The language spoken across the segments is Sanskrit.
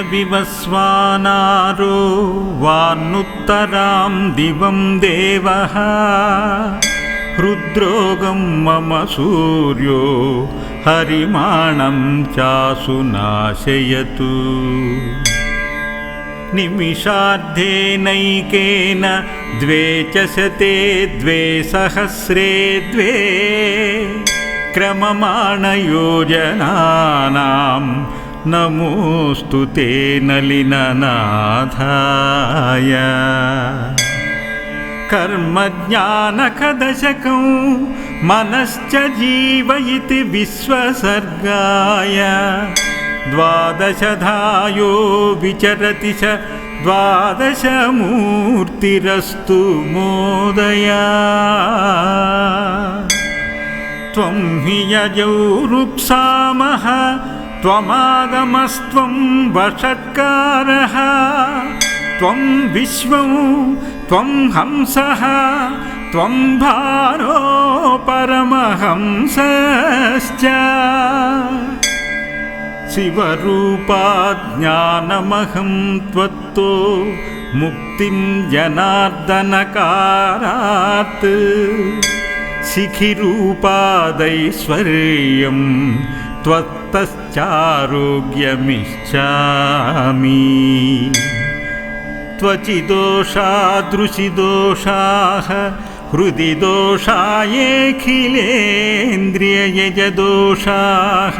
विवस्वानारो वानुत्तरां दिवं देवः। हृद्रोगं मम सूर्यो हरिमाणं चासु नाशयतु। निमिषार्धेनैकेन द्वे च शते द्वे सहस्रे द्वे क्रममाणयोजनानां नमोऽस्तु ते नलिननाथाय। कर्मज्ञानकदशकं मनश्च जीवयिति विश्वसर्गाय। द्वादशधायो विचरति च द्वादशमूर्तिरस्तु मोदया। त्वं हि यजौरुप्सामः त्वमागमस्त्वं वषट्कारः त्वं विश्वं त्वं हंसः त्वं भारो परमहंसश्च। शिवरूपाज्ञानमहं त्वत्तो मुक्तिं जनार्दनकारात्। शिखिरूपादैश्वर्यं त्वत्तश्चारोग्यमिच्छामि त्वचिदोषादृशिदोषाः हृदि दोषायेऽखिलेन्द्रिययजदोषाः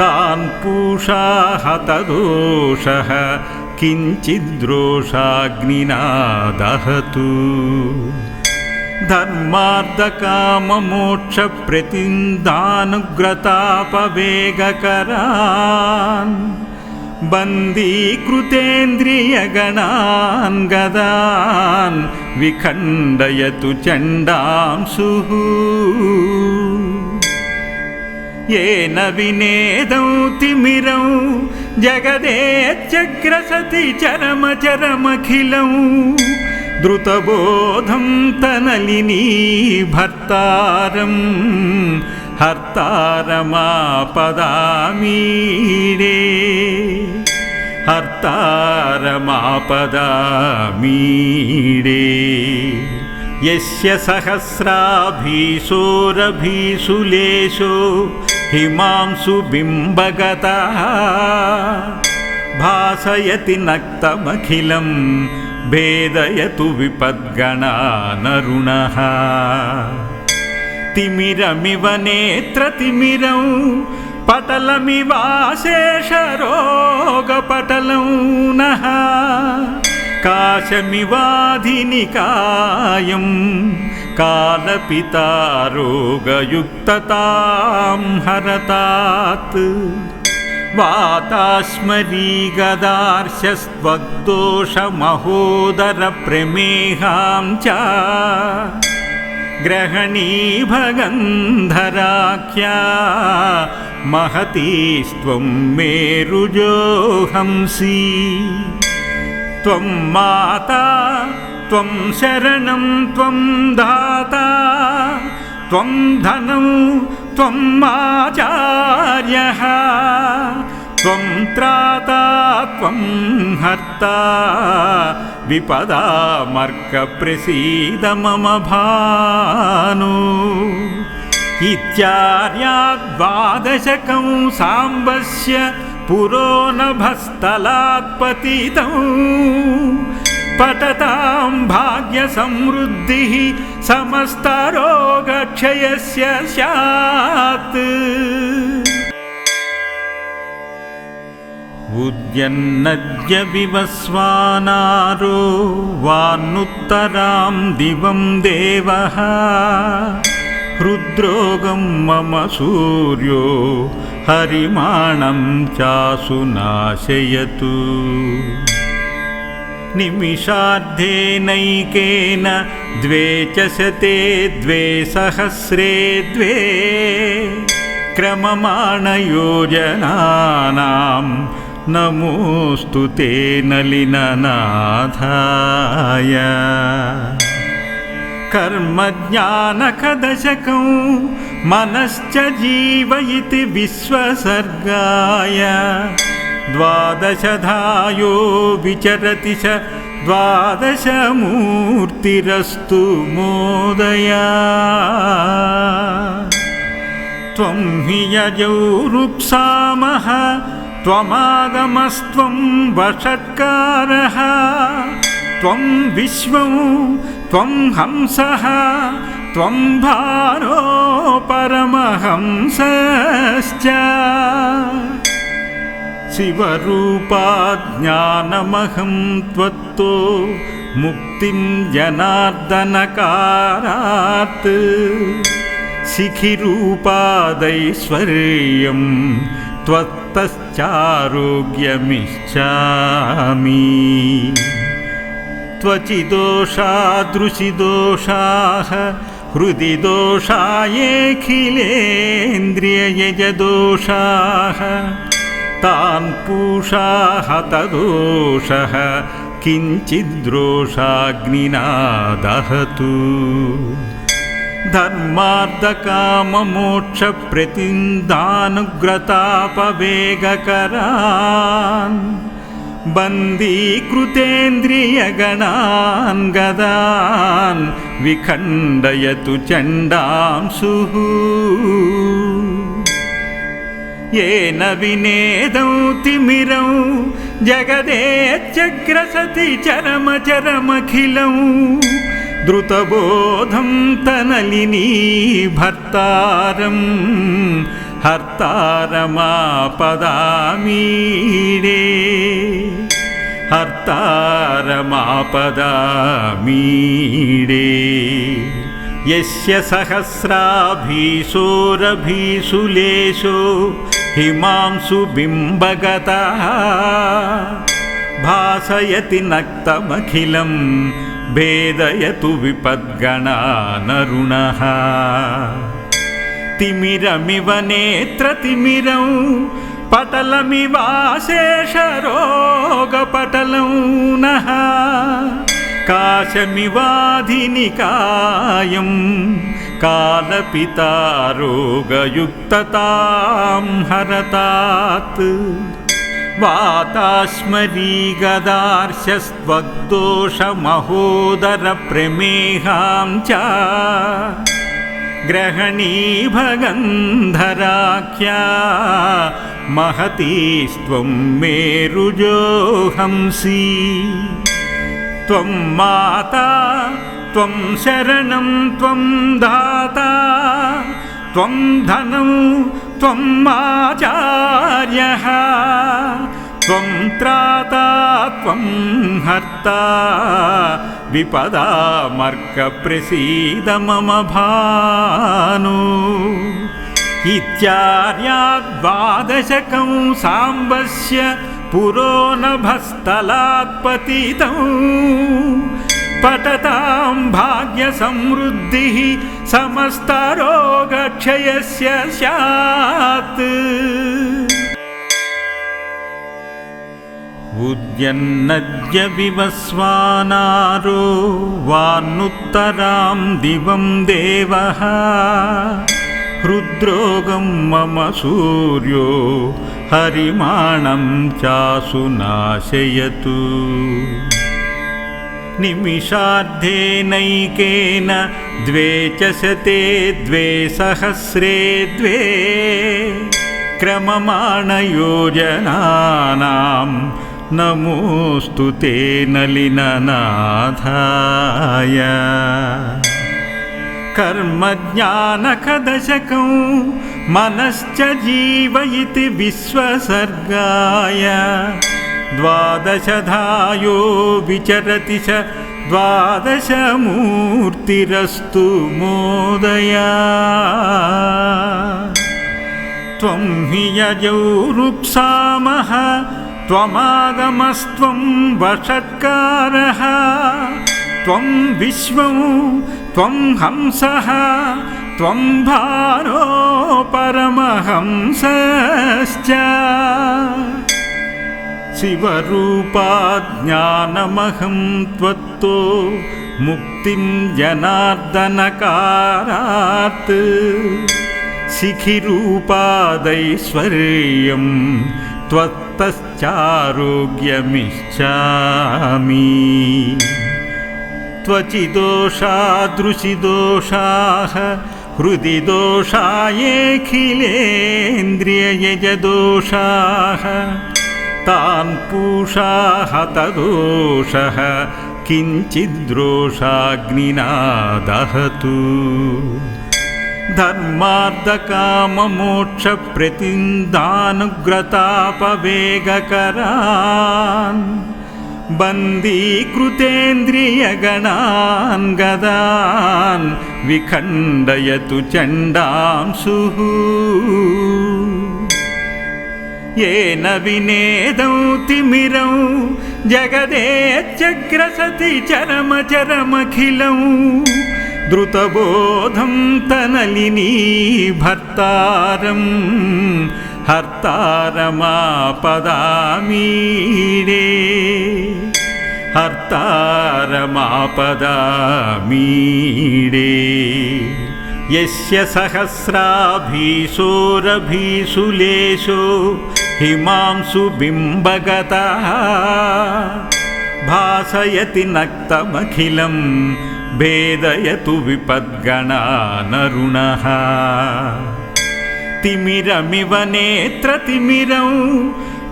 तान् पूषा हतदोषः किञ्चिद्रोषाग्निना दहतु धर्मार्धकाममोक्षप्रतिन्दानुग्रतापवेगकरान् बन्दीकृतेन्द्रियगणान् गदान् विखण्डयतु चण्डांशुः येन विनेदौ तिमिरौ जगदेत्यग्रसति चरमचरमखिलौ द्रुतबोधं तनलिनी भर्तारं हर्तारमापदामीडे। हर्तारमापदामीडे। यस्य सहस्राभीषोरभीषुलेशो हिमांशु बिम्बगतः भासयति नक्तमखिलं भेदयतु विपद्गणानरुणः। तिमिरमिव नेत्रतिमिरौ पटलमिवाशेषरोगपटलौ नः काशमिवाधिनिकायं कालपितारोगयुक्ततां हरतात् वातास्मरीगदार्शस्त्वग्दोषमहोदरप्रमेहां च ग्रहणीभगन्धराख्या महतीस्त्वं मेरुजोहंसि। त्वं माता त्वं शरणं त्वं दाता त्वं धनं त्वम् आचार्यः त्वं त्राता त्वं हर्ता विपदामर्कप्रसीद मम भानु इत्यार्याद्वादशकं साम्बस्य पुरो पठतां भाग्यसमृद्धिः समस्तरोगक्षयस्य स्यात्। उद्यन्नद्य विवस्वानारो वानुत्तरां दिवं देवः। हृद्रोगं मम सूर्यो हरिमाणं चासु नाशयतु निमिषार्धेनैकेन द्वे च शते द्वे सहस्रे द्वे क्रममाणयोजनानां नमोऽस्तु ते नलिननाथाय। कर्मज्ञानकदशकं मनश्च जीवयिति विश्वसर्गाय द्वादशधायो विचरति च द्वादशमूर्तिरस्तु मोदया। त्वं हि यजौरुप्सामः त्वमागमस्त्वं वषट्कारः। त्वं विश्वं त्वं हंसः त्वं भारो परमहंसश्च शिवरूपाज्ञानमहं त्वत्तो मुक्तिं जनार्दनकारात् शिखिरूपादैश्वर्यं त्वत्तश्चारोग्यमिच्छामि। त्वचिदोषादृशिदोषाः हृदि दोषायेऽखिलेन्द्रिययजदोषाः तान् पूषा हतदोषः किञ्चिद्रोषाग्निना दहतु धर्मार्धकाममोक्षप्रतिन्दानुग्रतापवेगकरान् बन्दीकृतेन्द्रियगणान् गदान् विखण्डयतु चण्डांशुः येन विनेदौ तिमिरौ जगदेत्यग्रसति चरमचरमखिलौ द्रुतबोधं तनलिनी भर्तारं हर्तारमापदामीडे हर्तारमापदामीडे यस्य सहस्राभीषोरभीषुलेशो हिमांशुबिम्बगतः भासयति नक्तमखिलं भेदयतु विपद्गणानरुणः। तिमिरमिव नेत्रतिमिरौ पटलमिवाशेषरोगपटलौ नः कालपितारोगयुक्ततां हरतात्। वाताश्मरीगदार्शस्त्वग्दोषमहोदरप्रमेहां च ग्रहणीभगन्धराख्या महतीस्त्वं मेरुजोहंसि त्वं माता त्वं शरणं त्वं दाता त्वं धनं त्वम् आचार्यः त्वं त्राता त्वं हर्ता विपदामर्कप्रसीद मम भानु। इत्यार्याद्वादशकं साम्बस्य पुरो पठतां भाग्यसमृद्धिः समस्तरोगक्षयस्य स्यात्। उद्यन्नद्य विवस्वानारो वान्नुत्तरां दिवं देवः। हृद्रोगं मम सूर्यो हरिमाणं चासु नाशयतु निमिषार्धेनैकेन द्वे च शते द्वे सहस्रे द्वे क्रममाणयोजनानां नमोऽस्तु ते नलिननाथाय। कर्मज्ञानकदशकं मनश्च जीव इति विश्वसर्गाय द्वादशधायो विचरति च द्वादशमूर्तिरस्तु मोदया। त्वं हि यजौरुप्सामः त्वमागमस्त्वं वषट्कारः त्वं विश्वं त्वं हंसः त्वं भारो परमहंसश्च शिवरूपाज्ञानमहं त्वत्तो मुक्तिं जनार्दनकारात् शिखिरूपादैश्वर्यं त्वत्तश्च त्वत्तश्चारोग्यमिच्छामि। त्वचिदोषादृशिदोषाः हृदि दोषायेऽखिलेन्द्रिययजदोषाः पूषा हतदोषः किञ्चिद्रोषाग्निना दहतु धर्मार्धकाममोक्षप्रतिन्दानुग्रतापवेगकरान् बन्दीकृतेन्द्रियगणान् गदान् विखण्डयतु चण्डांशुः येन विनेदौ तिमिरौ जगदेत्यग्रसति चरमचरमखिलौ द्रुतबोधं तनलिनी भर्तारं हर्तारमापदामीडे हर्तारमापदामीडे यस्य सहस्राभीषोरभीषुलेशो हिमांसु बिम्बगतः भासयति नक्तमखिलं भेदयतु विपद्गणानरुणः। तिमिरमिव नेत्रतिमिरौ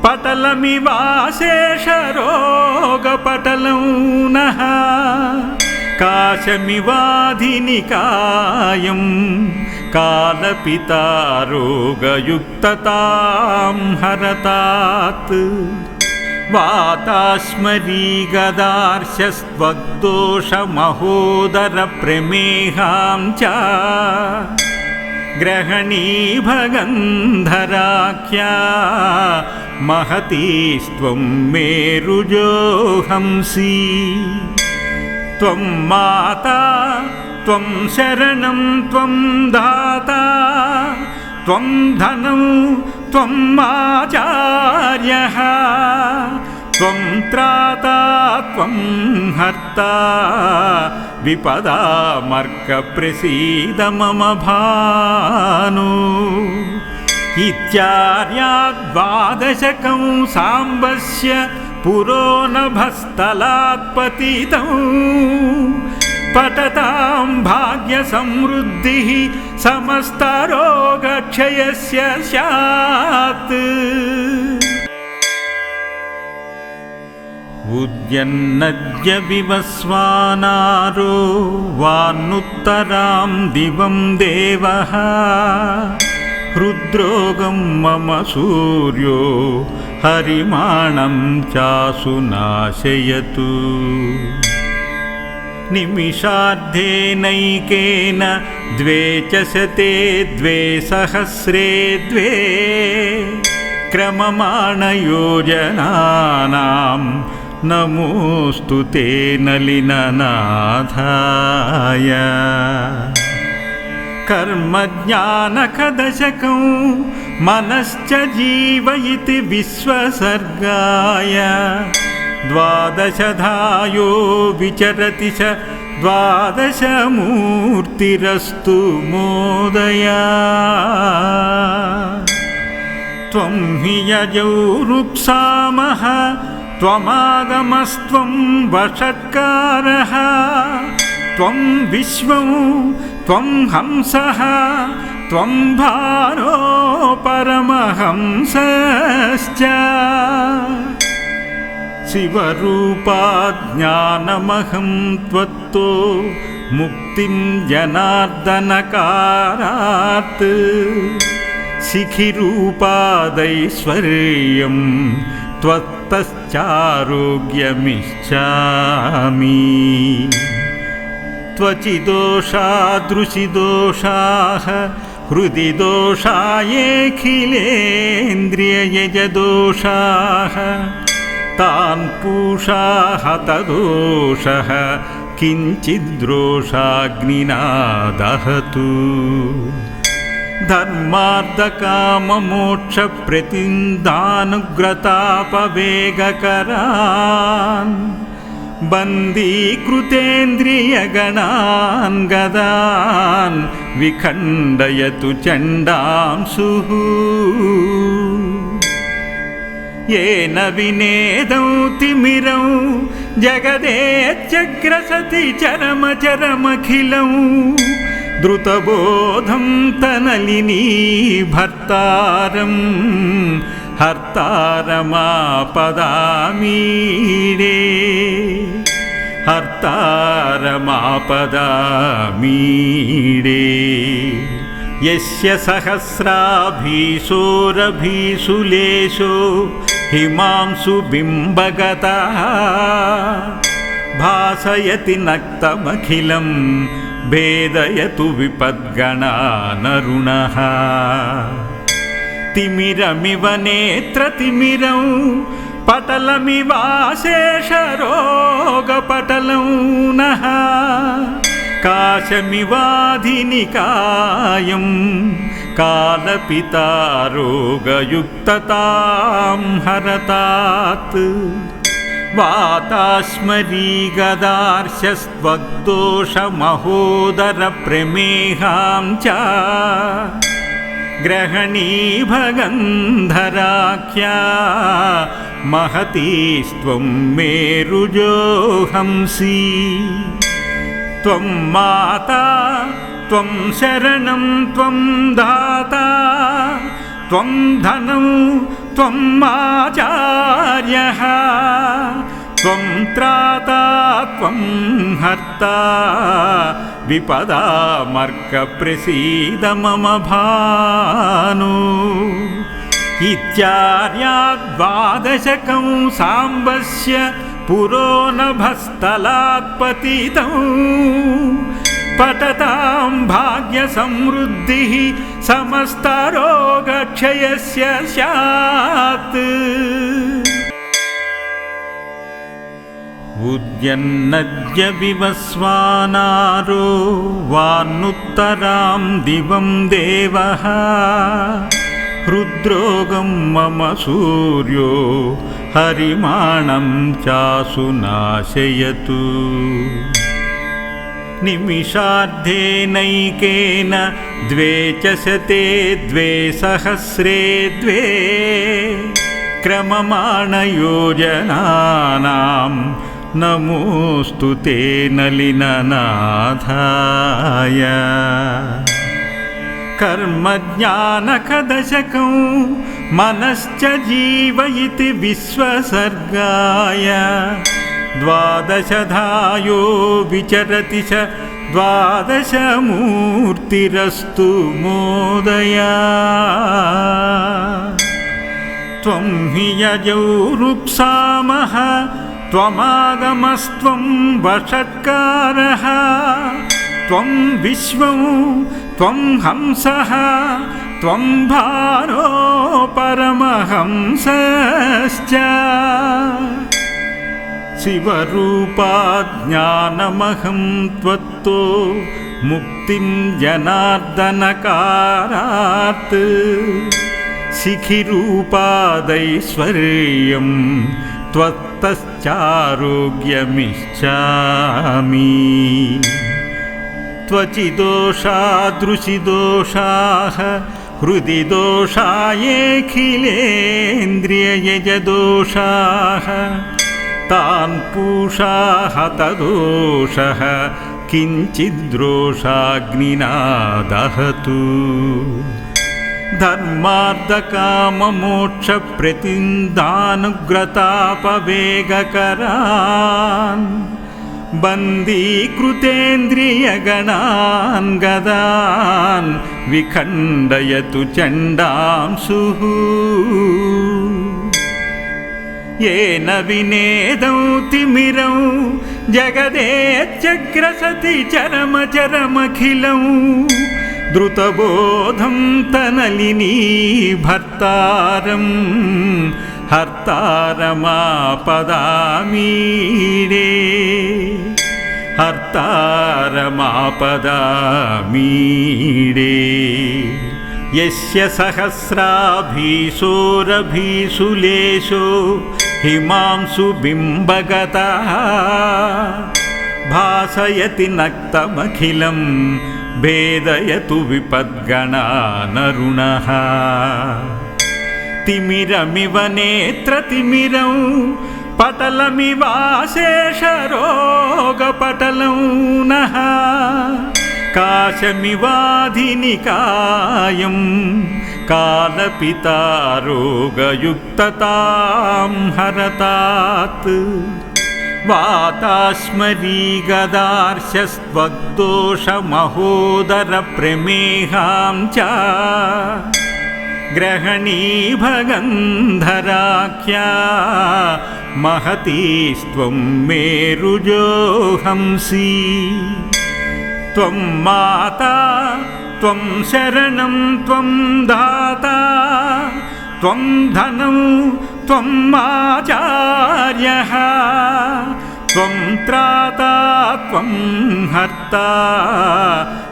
पटलमिवाशेषरोगपटलौ नः काशमिवाधिनिकायं कालपितारोगयुक्ततां हरतात्। वाताश्मरीगदार्शस्त्वग्दोषमहोदरप्रमेहां च ग्रहणीभगन्धराख्या महतीस्त्वं मेरुजोहंसि त्वं माता त्वं शरणं त्वं दाता त्वं धनं त्वम् आचार्यः त्वं त्राता त्वं हर्ता विपदामर्कप्रसीद मम भानु। इत्यार्याद्वादशकं साम्बस्य पुरो पततां भाग्यसमृद्धिः समस्तरोगक्षयस्य स्यात्। उद्यन्नद्य विवस्वानारो वानुत्तरां दिवं देवः। हृद्रोगं मम सूर्यो हरिमाणं चासु नाशयतु निमिषार्धेनैकेन द्वे च शते द्वे सहस्रे द्वे क्रममाणयोजनानां नमोऽस्तु ते नलिननाथाय। कर्मज्ञानकदशकं मनश्च जीवयिति विश्वसर्गाय द्वादशधायो विचरति च द्वादशमूर्तिरस्तु मोदया। त्वं हि यजौ रुप्सामः त्वमागमस्त्वं वषट्कारः त्वं विश्वं त्वं हंसः त्वं भारो परमहंसश्च शिवरूपाज्ञानमहं त्वत्तो मुक्तिं जनार्दनकारात् शिखिरूपादैश्वर्यं त्वत्तश्चारोग्यमिच्छामि। त्वचिदोषादृशिदोषाः हृदि दोषायेऽखिलेन्द्रिययजदोषाः तान् पूषा हतदोषः किञ्चिद्रोषाग्निना दहतु धर्मार्धकाममोक्षप्रतिन्दानुग्रतापवेगकरान् बन्दीकृतेन्द्रियगणान् गदान् विखण्डयतु चण्डांशुः येन विनेदौ तिमिरौ जगदेत्यग्रसति चरमचरमखिलौ द्रुतबोधं तनलिनी भर्तारं हर्तारमापदामीडे हर्तारमापदामीडे यस्य सहस्राभीषोरभीषुलेशो हिमांशु बिम्बगतः भासयति नक्तमखिलं भेदयतु विपद्गणानरुणः तिमिरमिव नेत्रतिमिरौ पटलमिवाशेषरोगपटलौ नः काशमिवाधिनिकायं कालपितारोगयुक्ततां हरतात्। वाताश्मरीगदार्शस्त्वग्दोषमहोदरप्रमेहां च ग्रहणीभगन्धराख्या महतीस्त्वं मेरुजोहंसि। त्वं माता त्वं शरणं त्वं दाता त्वं धनं त्वम् आचार्यः त्वं त्राता त्वं हर्ता विपदामर्कप्रसीद मम भानु। इत्यार्याद्वादशकं साम्बस्य पुरो नभस्थलात्पतितौ पततां भाग्यसमृद्धिः समस्तरोगक्षयस्य स्यात्। उद्यन्नद्य विवस्वानारो वान्नुत्तरां दिवं देवः। हृद्रोगं मम सूर्यो हरिमाणं चासु नाशयतु निमिषार्धेनैकेन द्वे च शते द्वे सहस्रे द्वे क्रममाणयोजनानां। नमोऽस्तु ते नलिननाथाय। कर्मज्ञानकदशकं मनश्च जीवयिति विश्वसर्गाय द्वादशधायो विचरति च द्वादशमूर्तिरस्तु मोदया। त्वं हि यजौ रुप्सामः त्वमागमस्त्वं वषट्कारः त्वं विश्वं त्वं हंसः त्वं भारो परमहंसश्च शिवरूपाज्ञानमहं त्वत्तो मुक्तिं जनार्दनकारात् शिखिरूपादैश्वर्यं त्वत्तश्चारोग्यमिच्छामि। त्वचिदोषादृशिदोषाः हृदि दोषायेऽखिलेन्द्रिययजदोषाः तान् पूषा हतदोषः किञ्चिद्रोषाग्निना दहतु धर्मार्धकाममोक्षप्रतिन्दानुग्रतापवेगकरान् बन्दीकृतेन्द्रियगणान् गदान् विखण्डयतु चण्डांशुः येन विनेदौ तिमिरौ जगदेत्यग्रसति चरमचरमखिलौ द्रुतबोधं तनलिनी भर्तारं हर्तारमापदामीडे हर्तारमापदामीडे यस्य सहस्राभीषोरभीषुलेशो हिमांशु बिम्बगतः भासयति नक्तमखिलं भेदयतु विपद्गणानरुणः तिमिरमिव नेत्रतिमिरं पटलमिवाशेषरोगपटलं नः कालपितारोगयुक्ततां हरतात्। वातास्मरीगदार्शस्त्वग्दोषमहोदरप्रमेहां च ग्रहणीभगन्धराख्या महतीस्त्वं मेरुजोहंसि। त्वं माता त्वं शरणं त्वं दाता त्वं धनं त्वम् आचार्यः त्वं त्राता त्वं हर्ता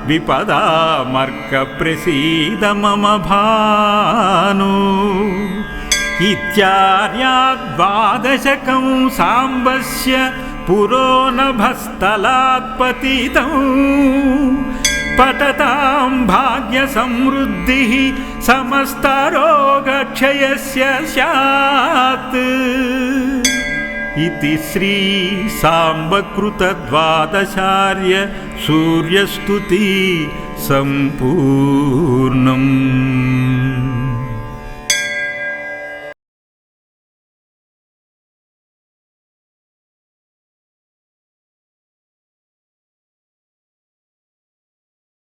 विपदामर्कप्रसीद मम भानु। इत्यार्याद्वादशकं साम्बस्य पुरो पठतां भाग्यसमृद्धिः समस्तरोगक्षयस्य स्यात्। इति श्रीसाम्बकृतद्वादशार्य सूर्यस्तुति सम्पूर्णा